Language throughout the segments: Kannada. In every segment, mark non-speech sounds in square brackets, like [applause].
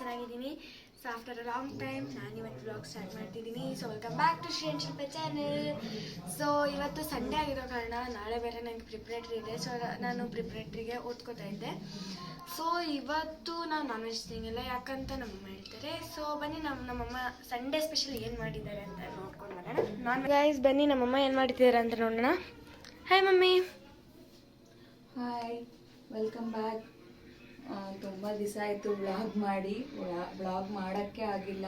ಚೆನ್ನಾಗಿದ್ದೀನಿ. So after a long time ನಾನು ಇವತ್ತು ಬ್ಲಾಗ್ ಸ್ಟಾರ್ಟ್ ಮಾಡ್ತಿದ್ದೀನಿ. So welcome back to Shri Shilpa channel so ಇವತ್ತು ಸಂಡೇ ಆಗಿರೋ ಕಾರಣ ನಾಳೆ ಬೇರೆ ನನಗೆ ಪ್ರಿಪ್ರೇಟ್ರಿ ಇದೆ. ಸೊ ನಾನು ಪ್ರಿಪ್ರೇಟ್ರಿಗೆ ಓದ್ಕೋತಾ ಇದ್ದೆ. ಸೊ ಇವತ್ತು ನಾನು ನಾನ್ ವೆಜ್ ತಿಂಗಿಲ್ಲ ಯಾಕಂತ ನಮ್ಮಮ್ಮ ಹೇಳ್ತಾರೆ. ಸೊ ಬನ್ನಿ ನಮ್ಮ ನಮ್ಮಮ್ಮ ಸಂಡೇ ಸ್ಪೆಷಲ್ ಏನು ಮಾಡಿದ್ದಾರೆ ಅಂತ ನೋಡ್ಕೊಂಡು ಬರೋಣ. ನಾನ್ ಗೈಸ್ ಬನ್ನಿ ನಮ್ಮಮ್ಮ ಏನು ಮಾಡ್ತಿದ್ದಾರೆ ಅಂತ ನೋಡೋಣ. Hi mummy. Hi welcome back ತುಂಬ ದಿವಸ ಆಯಿತು ವ್ಲಾಗ್ ಮಾಡಿ. ವ್ಲಾಗ್ ಮಾಡೋಕ್ಕೆ ಆಗಿಲ್ಲ.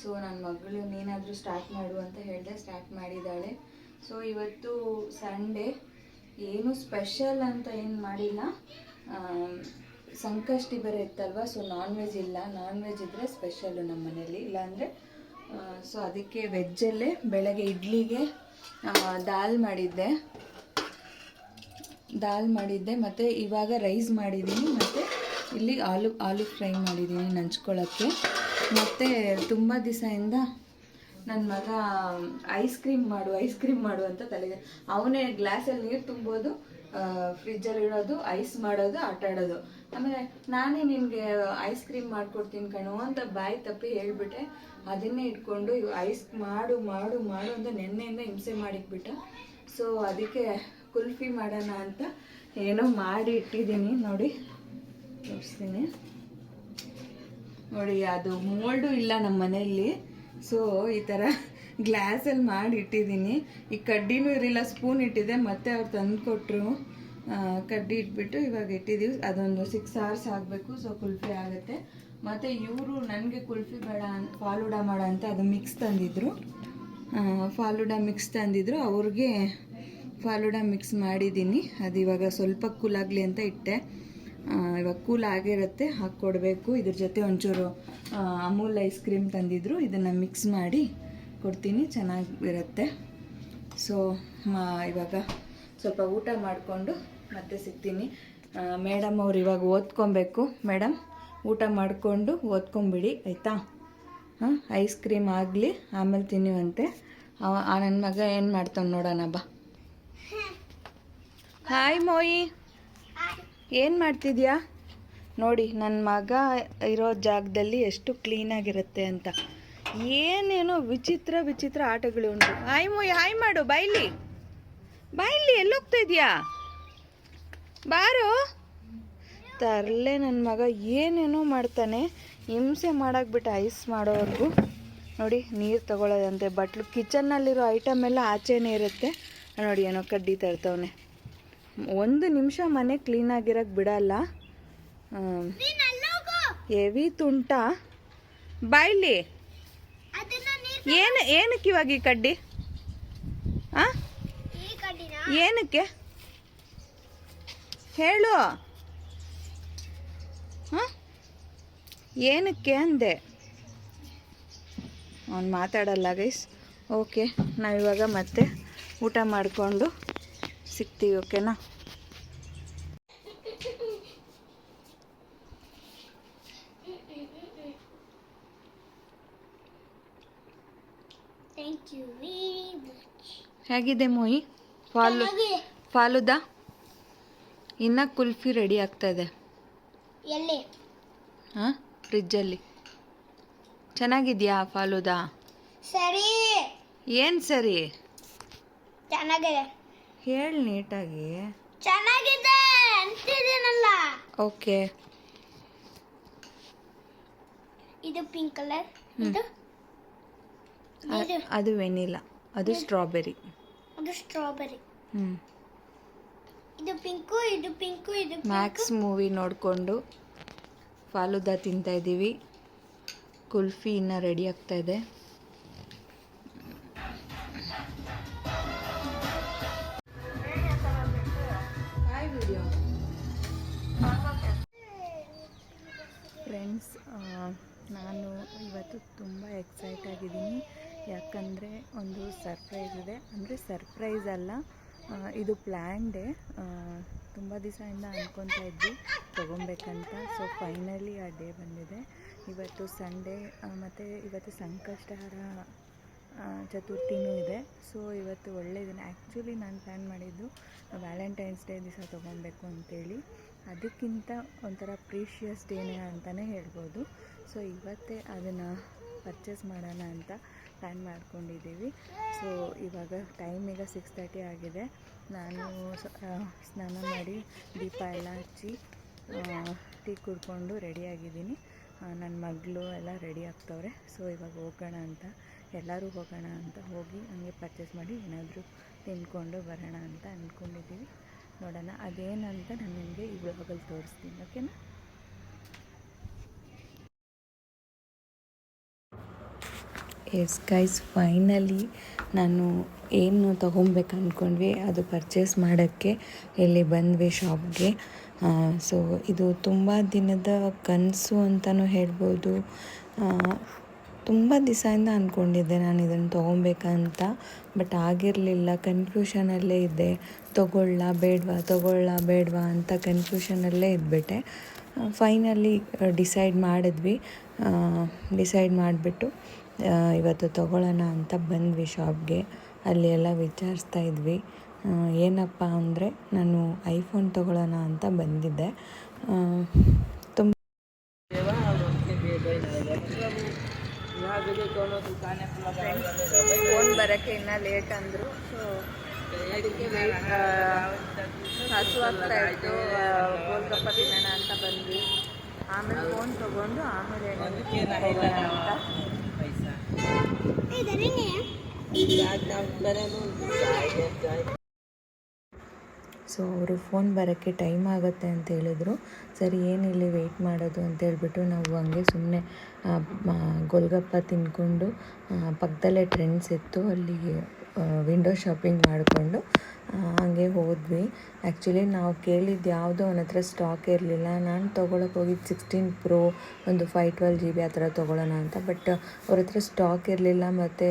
ಸೊ ನನ್ನ ಮಗಳು ನೀನಾದರೂ ಸ್ಟಾರ್ಟ್ ಮಾಡು ಅಂತ ಹೇಳಿದೆ ಸ್ಟಾರ್ಟ್ ಮಾಡಿದ್ದಾಳೆ. ಸೊ ಇವತ್ತು ಸಂಡೇ ಏನು ಸ್ಪೆಷಲ್ ಅಂತ ಏನು ಮಾಡಿಲ್ಲ. ಸಂಕಷ್ಟಿ ಬೇರೆ ಇತ್ತಲ್ವ ಸೊ ನಾನ್ ವೆಜ್ ಇಲ್ಲ. ನಾನ್ ವೆಜ್ ಇದ್ದರೆ ಸ್ಪೆಷಲ್ಲು ನಮ್ಮ ಮನೇಲಿ. ಇಲ್ಲಾಂದರೆ ಸೊ ಅದಕ್ಕೆ ವೆಜ್ಜಲ್ಲೇ ಬೆಳಗ್ಗೆ ಇಡ್ಲಿಗೆ ದಾಲ್ ಮಾಡಿದ್ದೆ. ದಾಲ್ ಮಾಡಿದ್ದೆ. ಮತ್ತು ಇವಾಗ ರೈಸ್ ಮಾಡಿದ್ದೀನಿ ಮತ್ತು ಇಲ್ಲಿ ಆಲೂ ಆಲೂ ಫ್ರೈ ಮಾಡಿದ್ದೀನಿ ನಂಚ್ಕೊಳ್ಳೋಕ್ಕೆ. ಮತ್ತು ತುಂಬ ದಿವಸದಿಂದ ನನ್ನ ಮಗ ಐಸ್ ಕ್ರೀಮ್ ಮಾಡು, ಐಸ್ ಕ್ರೀಮ್ ಮಾಡು ಅಂತ ತಲೆಗೆ, ಅವನೇ ಗ್ಲಾಸಲ್ಲಿ ನೀರು ತುಂಬೋದು ಫ್ರಿಜ್ಜಲ್ಲಿ ಇಡೋದು, ಐಸ್ ಮಾಡೋದು, ಆಟ ಆಡೋದು. ಆಮೇಲೆ ನಾನೇ ನಿಮಗೆ ಐಸ್ ಕ್ರೀಮ್ ಮಾಡ್ಕೊಡ್ತೀನಿ ಕಣೋ ಅಂತ ಬಾಯಿ ತಪ್ಪಿ ಹೇಳಿಬಿಟ್ಟೆ. ಅದನ್ನೇ ಇಟ್ಕೊಂಡು ಐಸ್ ಮಾಡು ಮಾಡು ಮಾಡು ಅಂತ ನೆನ್ನೆಯಿಂದ ಹಿಂಸೆ ಮಾಡಿಕ್ಬಿಟ್ಟ ಸೊ ಅದಕ್ಕೆ ಕುಲ್ಫಿ ಮಾಡೋಣ ಅಂತ ಏನೋ ಮಾಡಿ ಇಟ್ಟಿದ್ದೀನಿ ನೋಡಿ. ತೋರಿಸ್ತೀನಿ. ನೋಡಿ, ಅದು ಮೋಲ್ಡು ಇಲ್ಲ ನಮ್ಮ ಮನೆಯಲ್ಲಿ. ಸೊ ಈ ಥರ ಗ್ಲಾಸಲ್ಲಿ ಮಾಡಿ ಇಟ್ಟಿದ್ದೀನಿ. ಈ ಕಡ್ಡಿನೂ ಇರಲಿಲ್ಲ ಸ್ಪೂನ್ ಇಟ್ಟಿದ್ದೆ, ಮತ್ತೆ ಅವ್ರು ತಂದು ಕೊಟ್ಟರು ಕಡ್ಡಿ ಇಟ್ಬಿಟ್ಟು ಇವಾಗ ಇಟ್ಟಿದ್ದೀವಿ ಅದೊಂದು ಸಿಕ್ಸ್ ಅವರ್ಸ್ ಆಗಬೇಕು ಸೊ ಕುಲ್ಫಿ ಆಗುತ್ತೆ. ಮತ್ತು ಇವರು ನನಗೆ ಕುಲ್ಫಿ ಬೇಡ ಫಾಲೂಡ ಮಾಡ ಅಂತ ಅದು ಮಿಕ್ಸ್ ತಂದಿದ್ರು. ಫಾಲುಡ ಮಿಕ್ಸ್ ತಂದಿದ್ರು. ಅವ್ರಿಗೆ ಫಾಲುಡ ಮಿಕ್ಸ್ ಮಾಡಿದ್ದೀನಿ. ಅದು ಇವಾಗ ಸ್ವಲ್ಪ ಕೂಲಾಗಲಿ ಅಂತ ಇಟ್ಟೆ. ಇವಾಗ ಕೂಲ್ ಆಗಿರುತ್ತೆ, ಹಾಕ್ಕೊಡ್ಬೇಕು. ಇದ್ರ ಜೊತೆ ಒಂಚೂರು ಅಮೂಲ್ ಐಸ್ ಕ್ರೀಮ್ ತಂದಿದ್ರು. ಇದನ್ನು ಮಿಕ್ಸ್ ಮಾಡಿ ಕೊಡ್ತೀನಿ. ಚೆನ್ನಾಗಿರುತ್ತೆ. ಸೊ ಇವಾಗ ಸ್ವಲ್ಪ ಊಟ ಮಾಡಿಕೊಂಡು ಮತ್ತೆ ಸಿಗ್ತೀನಿ. ಮೇಡಮ್ ಅವ್ರು ಇವಾಗ ಓದ್ಕೊಬೇಕು. ಮೇಡಮ್, ಊಟ ಮಾಡಿಕೊಂಡು ಓದ್ಕೊಂಬಿಡಿ, ಆಯಿತಾ? ಹಾಂ, ಐಸ್ ಕ್ರೀಮ್ ಆಗಲಿ, ಆಮೇಲೆ ತಿನ್ನುವಂತೆ. ಅವ ನನ್ನ ಮಗ ಏನು ಮಾಡ್ತಾನೆ ನೋಡೋಣ, ಬಾ. ಹಾಯ್ ಮೋಯಿ ಏನು ಮಾಡ್ತಿದ್ಯಾ? ನೋಡಿ ನನ್ನ ಮಗ ಇರೋ ಜಾಗದಲ್ಲಿ ಎಷ್ಟು ಕ್ಲೀನಾಗಿರುತ್ತೆ ಅಂತ. ಏನೇನೋ ವಿಚಿತ್ರ ವಿಚಿತ್ರ ಆಟಗಳು ಉಂಟು ಹಾಯ್ ಮೋಯ್ ಹಾಯ್ ಮಾಡು ಬಾಯ್ಲಿ ಬಾಯ್ಲಿ ಎಲ್ಲೋಗ್ತಾ ಇದೆಯಾ? ಬಾರು. ತರಲೆ ನನ್ನ ಮಗ, ಏನೇನೋ ಮಾಡ್ತಾನೆ. ಹಿಂಸೆ ಮಾಡಾಕ್ಬಿಟ್ಟು ಐಸ್ ಮಾಡೋವರೆಗೂ. ನೋಡಿ, ನೀರು ತಗೊಳ್ಳೋದಂತೆ ಬಟ್ಲು ಕಿಚನ್ನಲ್ಲಿರೋ ಐಟಮ್ ಎಲ್ಲ ಆಚೆನೇ ಇರುತ್ತೆ. ನೋಡಿ, ಏನೋ ಕಡ್ಡಿ ತರ್ತವನೆ. ಒಂದು ನಿಮಿಷ ಮನೆ ಕ್ಲೀನಾಗಿರೋಕ್ಕೆ ಬಿಡಲ್ಲ. ಹೆವಿ ತುಂಟ. ಬಾಯ್ಲಿ ಏನು ಏನಕ್ಕೆ ಇವಾಗ ಈ ಕಡ್ಡಿ? ಆ? ಏನಕ್ಕೆ? ಹೇಳು. ಹಾಂ? ಏನಕ್ಕೆ ಅಂದೆ? ಅವ್ನು ಮಾತಾಡಲ್ಲ ಗೈಸ್ ಓಕೆ ನಾವಿವಾಗ ಮತ್ತೆ ಊಟ ಮಾಡಿಕೊಂಡು ಸಿಗ್ತೀವಿ ಓಕೆನಾ? ಹೇಗಿದೆ ಮೊಯಿ? ಫಾಲು ಫಾಲುದಾ? ಇನ್ನ ಕುಲ್ಫಿ ರೆಡಿ ಆಗ್ತಾ ಇದೆ. ಹಾಂ ಫ್ರಿಜ್ಜಲ್ಲಿ ಚೆನ್ನಾಗಿದ್ಯಾ ಫಾಲುದಾ? ಸರಿ. ಏನು ಸರಿ? ಚೆನ್ನಾಗಿದೆ. ಹೇಳಿ ನೀಟಾಗಿ. ಚೆನ್ನಾಗಿದೆ ಅಂತಿದ್ದೀನಲ್ಲ. ಓಕೆ. ಇದು ಪಿಂಕ್ ಕಲರ್. ಇದು? ಇದು. ಅದು ವೆನಿಲಾ ಅದು ಸ್ಟ್ರಾಬೆರಿ. ಅದು ಸ್ಟ್ರಾಬೆರಿ. ಹ್ಞೂ ಇದು ಪಿಂಕು ಇದು ಪಿಂಕು ಇದು ಮ್ಯಾಕ್ಸ್ ಮೂವಿ ನೋಡಿಕೊಂಡು ಫಾಲುದಾ ತಿಂತಾ ಇದ್ದೀವಿ ಕುಲ್ಫಿ ಇನ್ನೂ ರೆಡಿ ಆಗ್ತಾ ಇದೆ. ಫ್ರೆಂಡ್ಸ್ ನಾನು ಇವತ್ತು ತುಂಬ ಎಕ್ಸೈಟ್ ಆಗಿದ್ದೀನಿ. ಯಾಕಂದರೆ ಒಂದು ಸರ್ಪ್ರೈಸ್ ಇದೆ. ಅಂದರೆ ಸರ್ಪ್ರೈಸ್ ಅಲ್ಲ ಇದು ಪ್ಲ್ಯಾನ್ಡೇ ತುಂಬ ದಿವಸದಿಂದ ಅಂದ್ಕೊತಾ ಇದ್ವಿ ತೊಗೊಬೇಕಂತ. ಸೊ ಫೈನಲಿ ಆ ಡೇ ಬಂದಿದೆ. ಇವತ್ತು ಸಂಡೇ ಮತ್ತು ಇವತ್ತು ಸಂಕಷ್ಟಹರ ಚತುರ್ಥಿನೂ ಇದೆ. ಸೊ ಇವತ್ತು ಒಳ್ಳೆ ದಿನ ಆ್ಯಕ್ಚುಲಿ ನಾನು ಪ್ಲ್ಯಾನ್ ಮಾಡಿದ್ದು ವ್ಯಾಲೆಂಟೈನ್ಸ್ ಡೇ ದಿವಸ ತೊಗೊಬೇಕು ಅಂತೇಳಿ. ಅದಕ್ಕಿಂತ ಒಂಥರ ಪ್ರೀಷಿಯಸ್ ಡೇನೇ ಅಂತಲೇ ಹೇಳ್ಬೋದು. ಸೊ ಇವತ್ತೇ ಅದನ್ನು ಪರ್ಚೇಸ್ ಮಾಡೋಣ ಅಂತ ಪ್ಲ್ಯಾನ್ ಮಾಡ್ಕೊಂಡಿದ್ದೀವಿ. ಸೊ ಇವಾಗ ಟೈಮ್ ಈಗ ಸಿಕ್ಸ್ ತರ್ಟಿ ಆಗಿದೆ. ನಾನು ಸ್ನಾನ ಮಾಡಿ ದೀಪ ಎಲ್ಲ ಹಚ್ಚಿ ಟೀ ಕುಡ್ಕೊಂಡು ರೆಡಿಯಾಗಿದ್ದೀನಿ ನನ್ನ ಮಗಳು ಎಲ್ಲ ರೆಡಿ ಆಗ್ತವ್ರೆ. ಸೊ ಇವಾಗ ಹೋಗೋಣ ಅಂತ, ಎಲ್ಲರೂ ಹೋಗೋಣ ಅಂತ ಹೋಗಿ ಹಂಗೆ ಪರ್ಚೇಸ್ ಮಾಡಿ ಏನಾದರೂ ತಿಂದ್ಕೊಂಡು ಬರೋಣ ಅಂತ ಅಂದ್ಕೊಂಡಿದ್ದೀವಿ ನೋಡೋಣ. ಅದೇನಂತ ನಾನು ನಿಮಗೆ ಈ ಬ್ಲಾಗಲ್ಲಿ ತೋರಿಸ್ತೀನಿ. ಓಕೆನಾ ಎಸ್ ಗೈಸ್ ಫೈನಲಿ ನಾನು ಏನು ತೊಗೊಬೇಕು ಅಂದ್ಕೊಂಡ್ವಿ ಅದು ಪರ್ಚೇಸ್ ಮಾಡೋಕ್ಕೆ ಇಲ್ಲಿ ಬಂದ್ವಿ ಶಾಪ್ಗೆ ಸೊ ಇದು ತುಂಬ ದಿನದ ಕನಸು ಅಂತಲೂ ಹೇಳ್ಬೋದು. ತುಂಬ ದಿವಸದಿಂದ ಅಂದ್ಕೊಂಡಿದ್ದೆ ನಾನು ಇದನ್ನು ತೊಗೊಬೇಕಂತ, ಬಟ್ ಆಗಿರಲಿಲ್ಲ ಕನ್ಫ್ಯೂಷನಲ್ಲೇ ಇದ್ದೆ. ತೊಗೊಳ್ಳ, ಬೇಡವಾ ತೊಗೊಳ್ಳ, ಬೇಡವಾ ಅಂತ ಕನ್ಫ್ಯೂಷನಲ್ಲೇ ಇದ್ಬಿಟ್ಟೆ. ಫೈನಲಿ ಡಿಸೈಡ್ ಮಾಡಿದ್ವಿ. ಡಿಸೈಡ್ ಮಾಡಿಬಿಟ್ಟು ಇವತ್ತು ತೊಗೊಳ್ಳೋಣ ಅಂತ ಬಂದ್ವಿ ಶಾಪ್ಗೆ ಅಲ್ಲಿ ಎಲ್ಲ ವಿಚಾರಿಸ್ತಾ ಇದ್ವಿ. ಏನಪ್ಪ ಅಂದರೆ ನಾನು ಐಫೋನ್ ತೊಗೊಳ್ಳೋಣ ಅಂತ ಬಂದಿದ್ದೆ ತುಂಬ ಫೋನ್ ಬರೋಕ್ಕೆ ಇನ್ನೂ ಲೇಟ್ ಅಂದರು. ಸೊ ಅದಕ್ಕೆ ಹಸು ಆಗ್ತಾ ಇತ್ತು ಗೋಲ್ಗಪ್ಪ ತಿನ್ನೋಣ ಅಂತ ಬಂದ್ವಿ. ಆಮೇಲೆ ಫೋನ್ ತಗೊಂಡು ಆಮೇಲೆ ಅಂತ. ಪೈಸಾ. ಸೊ ಅವರು ಫೋನ್ ಬರೋಕ್ಕೆ ಟೈಮ್ ಆಗುತ್ತೆ ಅಂತ ಹೇಳಿದ್ರು. ಸರಿ ಏನಿಲ್ಲಿ ವೆಯ್ಟ್ ಮಾಡೋದು ಅಂತ ಹೇಳ್ಬಿಟ್ಟು ನಾವು ಹಂಗೆ ಸುಮ್ಮನೆ ಗೋಲ್ಗಪ್ಪ ತಿಂದ್ಕೊಂಡು ಪಕ್ಕದಲ್ಲೇ ಟ್ರೆಂಡ್ಸ್ ಇತ್ತು. ಅಲ್ಲಿ ವಿಂಡೋ ಶಾಪಿಂಗ್ ಮಾಡಿಕೊಂಡು ಹಂಗೆ ಹೋದ್ವಿ. ಆ್ಯಕ್ಚುಲಿ ನಾವು ಕೇಳಿದ್ದು ಯಾವುದೋ ಅವನ ಹತ್ರ ಸ್ಟಾಕ್ ಇರಲಿಲ್ಲ. ನಾನು ತೊಗೊಳಕ್ಕೆ ಹೋಗಿದ್ದು ಸಿಕ್ಸ್ಟೀನ್ ಪ್ರೋ ಒಂದು ಫೈ ಟ್ವೆಲ್ ಜಿ ಬಿ ಆ ಥರ ತೊಗೊಳ್ಳೋಣ ಅಂತ. ಬಟ್ ಅವ್ರ ಹತ್ರ ಸ್ಟಾಕ್ ಇರಲಿಲ್ಲ, ಮತ್ತು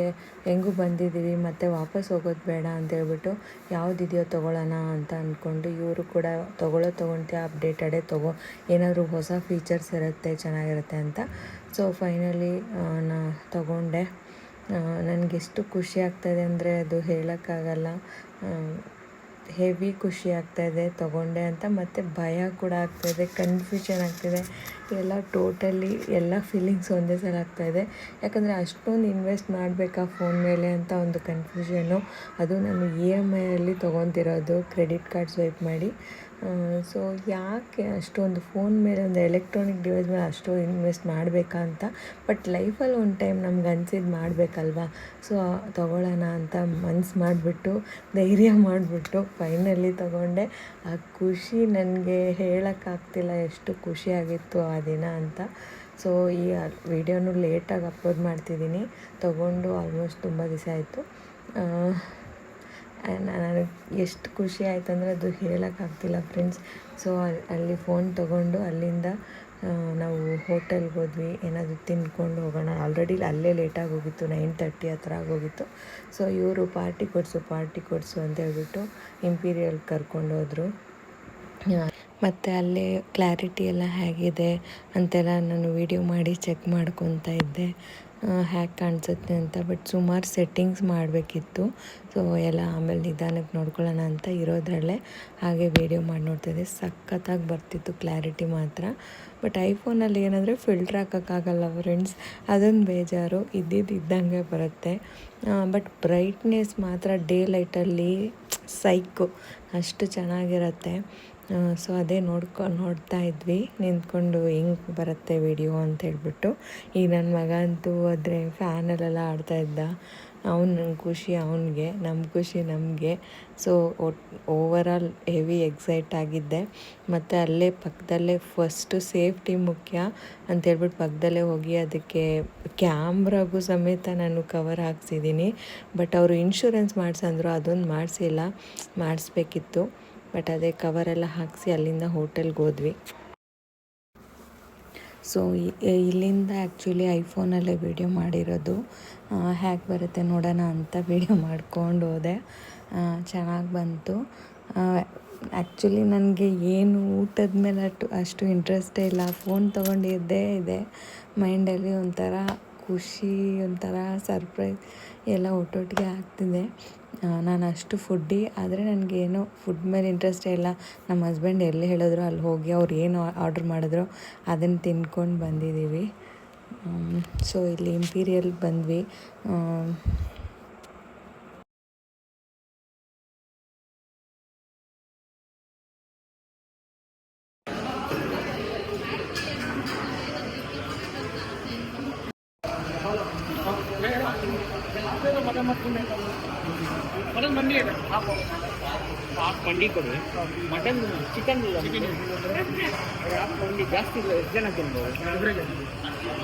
ಹೆಂಗೂ ಬಂದಿದ್ದೀವಿ ಮತ್ತು ವಾಪಸ್ ಹೋಗೋದು ಬೇಡ ಅಂತ ಹೇಳ್ಬಿಟ್ಟು ಯಾವುದಿದೆಯೋ ತೊಗೊಳ್ಳೋಣ ಅಂತ ಅಂದ್ಕೊಂಡು ಇವರು ಕೂಡ ತೊಗೊಳ್ಳೋ ತೊಗೊಳ್ತೀಯ ಅಪ್ಡೇಟೆಡೇ ತೊಗೊ, ಏನಾದರೂ ಹೊಸ ಫೀಚರ್ಸ್ ಇರುತ್ತೆ, ಚೆನ್ನಾಗಿರುತ್ತೆ ಅಂತ. ಸೊ ಫೈನಲಿ ನಾ ತೊಗೊಂಡೆ. ನನಗೆಷ್ಟು ಖುಷಿ ಆಗ್ತಾಯಿದೆ ಅಂದರೆ ಅದು ಹೇಳೋಕ್ಕಾಗಲ್ಲ. ಹೆವಿ ಖುಷಿ ಆಗ್ತಾಯಿದೆ, ತೊಗೊಂಡೆ ಅಂತ ಮತ್ತು ಭಯ ಕೂಡ ಆಗ್ತಾಯಿದೆ ಕನ್ಫ್ಯೂಷನ್ ಆಗ್ತಿದೆ. ಎಲ್ಲ ಟೋಟಲಿ ಎಲ್ಲ ಫೀಲಿಂಗ್ಸ್ ಒಂದೇ ಸಲ ಆಗ್ತಾಯಿದೆ. ಯಾಕಂದರೆ ಅಷ್ಟೊಂದು ಇನ್ವೆಸ್ಟ್ ಮಾಡಬೇಕಾ ಫೋನ್ ಮೇಲೆ ಅಂತ ಒಂದು ಕನ್ಫ್ಯೂಷನ್ನು ಅದು ನಾನು ಇ ಎಂ ಐಯಲ್ಲಿ ತೊಗೊತಿರೋದು ಕ್ರೆಡಿಟ್ ಕಾರ್ಡ್ ಸ್ವೈಪ್ ಮಾಡಿ. ಸೊ ಯಾಕೆ ಅಷ್ಟೊಂದು ಫೋನ್ ಮೇಲೆ ಒಂದು ಎಲೆಕ್ಟ್ರಾನಿಕ್ ಡಿವೈಸ್ ಮೇಲೆ ಅಷ್ಟು ಇನ್ವೆಸ್ಟ್ ಮಾಡಬೇಕಾ ಅಂತ? ಬಟ್ ಲೈಫಲ್ಲಿ ಒಂದು ಟೈಮ್ ನಮ್ಗೆ ಅನ್ಸಿದ್ದು ಮಾಡಬೇಕಲ್ವಾ? ಸೊ ತೊಗೊಳ್ಳೋಣ ಅಂತ ಮನ್ಸು ಮಾಡಿಬಿಟ್ಟು, ಧೈರ್ಯ ಮಾಡಿಬಿಟ್ಟು ಫೈನಲಿ ತೊಗೊಂಡೆ. ಆ ಖುಷಿ ನನಗೆ ಹೇಳೋಕ್ಕಾಗ್ತಿಲ್ಲ ಎಷ್ಟು ಖುಷಿಯಾಗಿತ್ತು ಆ ದಿನ ಅಂತ. ಸೊ ಈ ವಿಡಿಯೋನು ಲೇಟಾಗಿ ಅಪ್ಲೋಡ್ ಮಾಡ್ತಿದ್ದೀನಿ ತೊಗೊಂಡು ಆಲ್ಮೋಸ್ಟ್ ತುಂಬ ದಿವಸ ಆಯಿತು. ನನಗೆ ಎಷ್ಟು ಖುಷಿ ಆಯಿತು ಅಂದರೆ ಅದು ಹೇಳೋಕ್ಕಾಗ್ತಿಲ್ಲ ಫ್ರೆಂಡ್ಸ್ ಸೊ ಅಲ್ಲಿ ಫೋನ್ ತೊಗೊಂಡು ಅಲ್ಲಿಂದ ನಾವು ಹೋಟೆಲ್ಗೆ ಹೋದ್ವಿ. ಏನಾದರೂ ತಿಂದ್ಕೊಂಡು ಹೋಗೋಣ. ಆಲ್ರೆಡಿ ಅಲ್ಲೇ ಲೇಟಾಗಿ ಹೋಗಿತ್ತು. ನೈನ್ ತರ್ಟಿ ಹತ್ರ ಆಗೋಗಿತ್ತು ಸೊ ಇವರು ಪಾರ್ಟಿ ಕೊಡಿಸು ಪಾರ್ಟಿ ಕೊಡಿಸು ಅಂತ ಹೇಳ್ಬಿಟ್ಟು ಇಂಪೀರಿಯಲ್ ಕರ್ಕೊಂಡು ಹೋದರು. ಮತ್ತು ಅಲ್ಲೇ ಕ್ಲಾರಿಟಿ ಎಲ್ಲ ಹೇಗಿದೆ ಅಂತೆಲ್ಲ ನಾನು ವೀಡಿಯೋ ಮಾಡಿ ಚೆಕ್ ಮಾಡ್ಕೊತಾ ಇದ್ದೆ. ಹ್ಯಾಗೆ ಕಾಣಿಸುತ್ತೆ ಅಂತ, ಬಟ್ ಸುಮಾರು ಸೆಟ್ಟಿಂಗ್ಸ್ ಮಾಡಬೇಕಿತ್ತು. ಸೊ ಎಲ್ಲ ಆಮೇಲೆ ನಿಧಾನಕ್ಕೆ ನೋಡ್ಕೊಳ್ಳೋಣ ಅಂತ ಇರೋದ್ರಲ್ಲೇ ಹಾಗೆ ವೀಡಿಯೋ ಮಾಡಿ ನೋಡ್ತಿದ್ದೆ. ಸಖತ್ತಾಗಿ ಬರ್ತಿತ್ತು ಕ್ಲಾರಿಟಿ ಮಾತ್ರ. ಬಟ್ ಐಫೋನಲ್ಲಿ ಏನಂದರೆ ಫಿಲ್ಟ್ರ್ ಹಾಕೋಕ್ಕಾಗಲ್ಲ ಫ್ರೆಂಡ್ಸ್ ಅದೊಂದು ಬೇಜಾರು. ಇದ್ದಿದ್ದು ಇದ್ದಂಗೆ ಬರುತ್ತೆ. ಬಟ್ ಬ್ರೈಟ್ನೆಸ್ ಮಾತ್ರ ಡೇ ಲೈಟಲ್ಲಿ ಸೈಕು ಅಷ್ಟು ಚೆನ್ನಾಗಿರುತ್ತೆ. ಸೊ ಅದೇ ನೋಡ್ಕೊ, ನೋಡ್ತಾ ಇದ್ವಿ. ನಿಂತ್ಕೊಂಡು ಹೆಂಗೆ ಬರುತ್ತೆ ವಿಡಿಯೋ ಅಂತ ಹೇಳ್ಬಿಟ್ಟು. ಈಗ ನನ್ನ ಮಗ ಅಂತೂ ಆದರೆ ಫ್ಯಾನಲ್ಲೆಲ್ಲ ಆಡ್ತಾ ಇದ್ದ. ಅವನ ಖುಷಿ ಅವನಿಗೆ ನಮ್ಮ ಖುಷಿ ನಮಗೆ. ಸೊ ಓವರಾಲ್ ಹೆವಿ ಎಕ್ಸೈಟ್ ಆಗಿದ್ದೆ. ಮತ್ತು ಅಲ್ಲೇ ಪಕ್ಕದಲ್ಲೇ ಫಸ್ಟು ಸೇಫ್ಟಿ ಮುಖ್ಯ ಅಂತೇಳ್ಬಿಟ್ಟು ಪಕ್ಕದಲ್ಲೇ ಹೋಗಿ ಅದಕ್ಕೆ ಕ್ಯಾಮ್ರಾಗೂ ಸಮೇತ ನಾನು ಕವರ್ ಹಾಕ್ಸಿದ್ದೀನಿ ಬಟ್ ಅವರು ಇನ್ಶೂರೆನ್ಸ್ ಮಾಡಿಸಂದ್ರು ಅದೊಂದು ಮಾಡಿಸಿಲ್ಲ. ಮಾಡಿಸ್ಬೇಕಿತ್ತು. ಬಟ್ ಅದೇ ಕವರೆಲ್ಲ ಹಾಕಿಸಿ ಅಲ್ಲಿಂದ ಹೋಟೆಲ್ಗೆ ಹೋದ್ವಿ. ಸೊ ಇಲ್ಲಿಂದ ಆ್ಯಕ್ಚುಲಿ ಐಫೋನಲ್ಲೇ ವೀಡಿಯೋ ಮಾಡಿರೋದು. ಹ್ಯಾಕ್ ಬರುತ್ತೆ ನೋಡೋಣ ಅಂತ ವೀಡಿಯೋ [laughs] ಮಾಡ್ಕೊಂಡು ಹೋದೆ. ಚೆನ್ನಾಗಿ ಬಂತು. ಆ್ಯಕ್ಚುಲಿ ನನಗೆ ಏನು ಊಟದ ಮೇಲೆ ಅಷ್ಟು ಅಷ್ಟು ಇಂಟ್ರೆಸ್ಟೇ ಇಲ್ಲ. ಫೋನ್ ತೊಗೊಂಡಿದ್ದೇ ಇದೆ. ಮೈಂಡಲ್ಲಿ ಒಂಥರ ಖುಷಿ, ಒಂಥರ ಸರ್ಪ್ರೈಸ್ ಎಲ್ಲ ಒಟ್ಟೊಟ್ಟಿಗೆ ಆಗ್ತಿದೆ. ನಾನು ಅಷ್ಟು ಫುಡ್ಡಿ ಆದರೆ ನನಗೇನು ಫುಡ್ ಮೇಲೆ ಇಂಟ್ರೆಸ್ಟೇ ಇಲ್ಲ. ನಮ್ಮ ಹಸ್ಬೆಂಡ್ ಎಲ್ಲಿ ಹೇಳಿದ್ರು ಅಲ್ಲಿ ಹೋಗಿ ಅವ್ರು ಏನು ಆರ್ಡ್ರ್ ಮಾಡಿದ್ರು ಅದನ್ನು ತಿನ್ಕೊಂಡು ಬಂದಿದ್ದೀವಿ ಸೊ ಇಲ್ಲಿ ಇಂಪೀರಿಯಲ್ ಬಂದ್ವಿ. ಹಾಫ್ ಮಂಡಿ ಕೊಡಿ. ಮಟನ್ ಚಿಕನ್ ಹಾಫ್ ಮಂಡಿ ಜಾಸ್ತಿ ಇಲ್ಲ ಎಷ್ಟು ಜನ ತಿನ್ಬೋದು?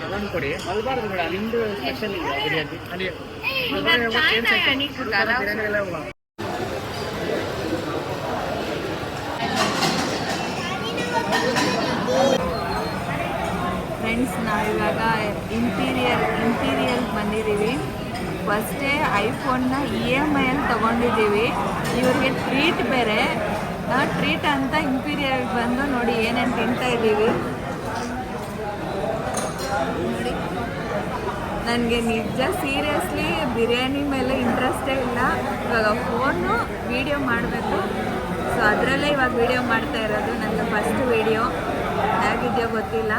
ಅದನ್ನು ಕೊಡಿ. ಮಲ್ಬಾರ್ದು ಬೇಡ ನಿಮ್ಮದು ಸ್ಪೆಷಲ್ ಇಲ್ಲ ಬಿರಿಯಾನಿ. ಅಲ್ಲಿ ಫ್ರೆಂಡ್ಸ್ ನಾವಿವಾಗ ಇಂಪೀರಿಯಲ್ ಇಂಪೀರಿಯಲ್ ಬಂದಿದ್ದೀವಿ. ಫಸ್ಟೇ ಐಫೋನ್ನ ಇ ಎಂ ಐ ಅಲ್ಲಿ ತೊಗೊಂಡಿದ್ದೀವಿ. ಇವ್ರಿಗೆ ಟ್ರೀಟ್ ಬೇರೆ. ಟ್ರೀಟ್ ಅಂತ ಇಂಪೀರಿಯರ್ ಬಂದು ನೋಡಿ ಏನೇನು ತಿಂತಾ ಇದ್ದೀವಿ. ನನಗೆ ನಿಜ ಸೀರಿಯಸ್ಲಿ ಬಿರಿಯಾನಿ ಮೇಲೆ ಇಂಟ್ರೆಸ್ಟೇ ಇಲ್ಲ. ಇವಾಗ ಫೋನು ವೀಡಿಯೋ ಮಾಡಬೇಕು. ಸೊ, ಅದರಲ್ಲೇ ಇವಾಗ ವೀಡಿಯೋ ಮಾಡ್ತಾ ಇರೋದು ನನಗೆ ಫಸ್ಟ್ ವೀಡಿಯೋ. ಹೇಗಿದೆಯೋ ಗೊತ್ತಿಲ್ಲ.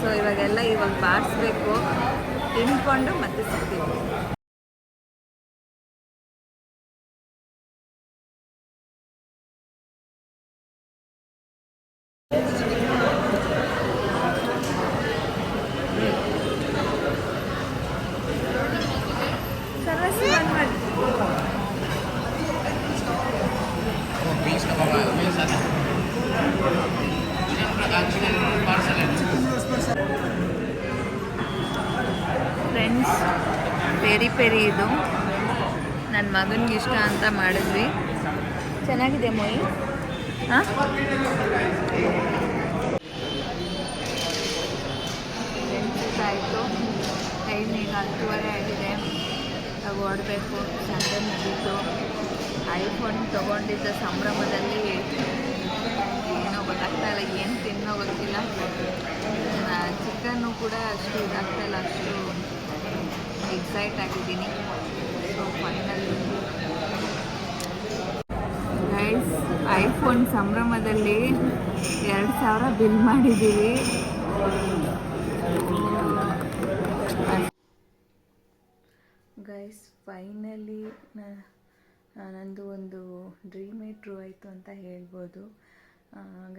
ಸೊ, ಇವಾಗೆಲ್ಲ ಇವಾಗ ಬಾರಿಸ್ಬೇಕು. ತಿನ್ಕೊಂಡು ಮತ್ತೆ ಸಿಗ್ತೀವಿ ಸರ್ವಸ್ವ ಮಾಡಿ ಫ್ರೆಂಡ್ಸ್ ಪೆರಿ ಪೆರಿ ಇದು. ನನ್ನ ಮಗನಿಗೆ ಇಷ್ಟ ಅಂತ ಮಾಡಿದ್ವಿ. ಚೆನ್ನಾಗಿದೆ ಮೊಯ್. ಹಾಂ ಆಯಿತು ಟೈಮ್ ಈಗ ಹತ್ತುವರೆ ಆಗಿದೆ. ಇವಾಗ ಓಡಬೇಕು. ಸಂಡೆ ಮುಗೀತು. ಐಫೋನ್ ತೊಗೊಂಡಿದ್ದ ಸಂಭ್ರಮದಲ್ಲಿ ಏನೋ ಗೊತ್ತಾಗ್ತಾ ಇಲ್ಲ ಏನು ತಿನ್ನೋ ಗೊತ್ತಿಲ್ಲ. ಚಿಕನ್ನು ಕೂಡ ಅಷ್ಟು ಇದಾಗ್ತಾ ಇಲ್ಲ. ಅಷ್ಟು ಎಕ್ಸೈಟ್ ಆಗಿದ್ದೀನಿ. ಸೊ ಫೈನಲ್ ಗೈಸ್ ಐಫೋನ್ ಸಂಭ್ರಮದಲ್ಲಿ ಎರಡು ಸಾವಿರ ಬಿಲ್ ಮಾಡಿದ್ದೀವಿ. ಗೈಸ್ ಫೈನಲಿ ನಂದು ಒಂದು ಡ್ರೀಮ್ ಟ್ರೂ ಆಯಿತು ಅಂತ ಹೇಳ್ಬೋದು.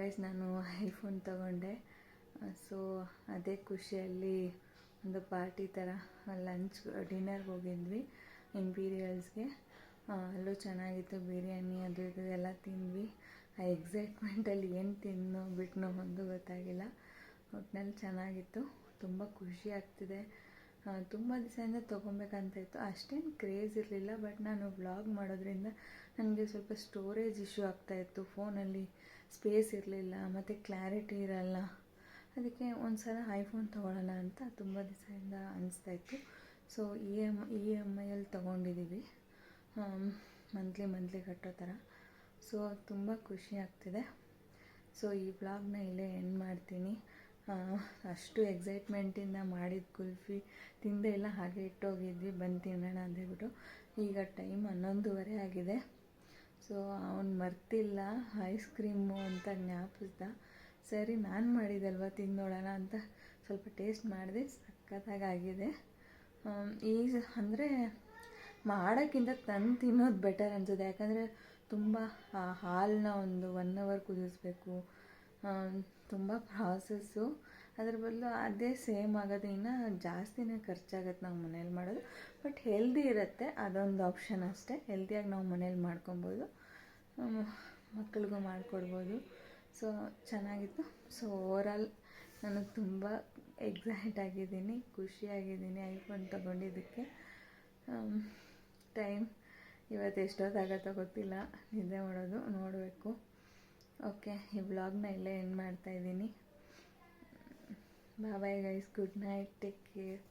ಗೈಸ್ ನಾನು ಐಫೋನ್ ತಗೊಂಡೆ. ಸೊ ಅದೇ ಖುಷಿಯಲ್ಲಿ ಒಂದು ಪಾರ್ಟಿ ಥರ, ಲಂಚ್ ಡಿನ್ನರ್ಗೆ ಹೋಗಿದ್ವಿ, ಇಂಪೀರಿಯಲ್ಸ್ಗೆ. ಅಲ್ಲೂ ಚೆನ್ನಾಗಿತ್ತು, ಬಿರಿಯಾನಿ ಅದು ಇದು ಎಲ್ಲ ತಿಂದ್ವಿ. ಆ ಎಕ್ಸೈಟ್ಮೆಂಟಲ್ಲಿ ಏನು ತಿನ್ನೋ ಬಿಟ್ನೋ ಒಂದು ಗೊತ್ತಾಗಿಲ್ಲ. ಒಟ್ನಲ್ಲಿ ಚೆನ್ನಾಗಿತ್ತು, ತುಂಬ ಖುಷಿ ಆಗ್ತಿದೆ. ತುಂಬ ದಿವಸದಿಂದ ತೊಗೊಬೇಕಂತ ಇತ್ತು ಅಷ್ಟೇನು ಕ್ರೇಜ್ ಇರಲಿಲ್ಲ ಬಟ್ ನಾನು ವ್ಲಾಗ್ ಮಾಡೋದ್ರಿಂದ ನನಗೆ ಸ್ವಲ್ಪ ಸ್ಟೋರೇಜ್ ಇಶ್ಯೂ ಆಗ್ತಾಯಿತ್ತು ಫೋನಲ್ಲಿ ಸ್ಪೇಸ್ ಇರಲಿಲ್ಲ, ಮತ್ತು ಕ್ಲಾರಿಟಿ ಇರಲ್ಲ. ಅದಕ್ಕೆ ಒಂದು ಸಲ ಐಫೋನ್ ತೊಗೊಳ್ಳೋಣ ಅಂತ ತುಂಬ ದಿವಸದಿಂದ ಅನಿಸ್ತಾ ಇತ್ತು. So E M E M ಐಯಲ್ಲಿ ತೊಗೊಂಡಿದ್ದೀವಿ ಮಂತ್ಲಿ ಮಂತ್ಲಿ ಕಟ್ಟೋ ಥರ. ಸೊ ತುಂಬ ಖುಷಿ ಆಗ್ತಿದೆ. ಸೊ ಈ ಬ್ಲಾಗ್ನ ಇಲ್ಲೇ ಎಂಡ್ ಮಾಡ್ತೀನಿ. ಅಷ್ಟು ಎಕ್ಸೈಟ್ಮೆಂಟಿಂದ ಮಾಡಿದ ಕುಲ್ಫಿ ತಿಂದೆ ಎಲ್ಲ ಹಾಗೆ ಇಟ್ಟೋಗಿದ್ವಿ, ಬಂದು ತಿನ್ನೋಣ ಅಂತ ಹೇಳ್ಬಿಟ್ಟು ಈಗ ಟೈಮ್ ಹನ್ನೊಂದುವರೆ ಆಗಿದೆ. ಸೊ ಅವನು ಮರ್ತಿಲ್ಲ ಐಸ್ ಕ್ರೀಮು ಅಂತ ಜ್ಞಾಪಿಸ್ದ. ಸರಿ, ನಾನು ಮಾಡಿದಲ್ವ ನೋಡೋಣ ಅಂತ ಸ್ವಲ್ಪ ಟೇಸ್ಟ್ ಮಾಡಿದೆ, ಸಖತ್ತಾಗಾಗಿದೆ. ಈ ಅಂದರೆ ಮಾಡೋಕ್ಕಿಂತ ತಂದು ತಿನ್ನೋದು ಬೆಟರ್ ಅನ್ಸುತ್ತೆ. ಯಾಕಂದರೆ ತುಂಬ ಹಾಲನ್ನ ಒಂದು ಒನ್ ಅವರ್ ಕುದಿಸ್ಬೇಕು. ತುಂಬ ಪ್ರಾಸೆಸ್ಸು ಅದ್ರ ಬದಲು ಅದೇ ಸೇಮ್ ಆಗೋದು ಇನ್ನು ಜಾಸ್ತಿನೇ ಖರ್ಚಾಗತ್ತೆ ನಾವು ಮನೇಲಿ ಮಾಡೋದು. ಬಟ್ ಹೆಲ್ದಿ ಇರುತ್ತೆ, ಅದೊಂದು ಆಪ್ಷನ್ ಅಷ್ಟೇ. ಹೆಲ್ದಿಯಾಗಿ ನಾವು ಮನೇಲಿ ಮಾಡ್ಕೊಬೋದು. ಮಕ್ಕಳಿಗೂ ಮಾಡಿಕೊಡ್ಬೋದು. ಸೊ, ಚೆನ್ನಾಗಿತ್ತು. ಸೊ ಓವರಾಲ್ ನನಗೆ ತುಂಬ ಎಕ್ಸೈಟ್ ಆಗಿದ್ದೀನಿ, ಖುಷಿಯಾಗಿದ್ದೀನಿ ಐಫೋನ್ ತೊಗೊಂಡಿದ್ದಕ್ಕೆ. ಟೈಮ್ ಇವತ್ತು ಎಷ್ಟೊತ್ತಾಗತ್ತೋ ಗೊತ್ತಿಲ್ಲ ನಿದ್ದೆ ಮಾಡೋದು ನೋಡಬೇಕು. ಓಕೆ ಈ ವ್ಲಾಗ್ನ ಇಲ್ಲೇ ಎಂಡ್ ಮಾಡ್ತಾಯಿದ್ದೀನಿ bye guys good night take care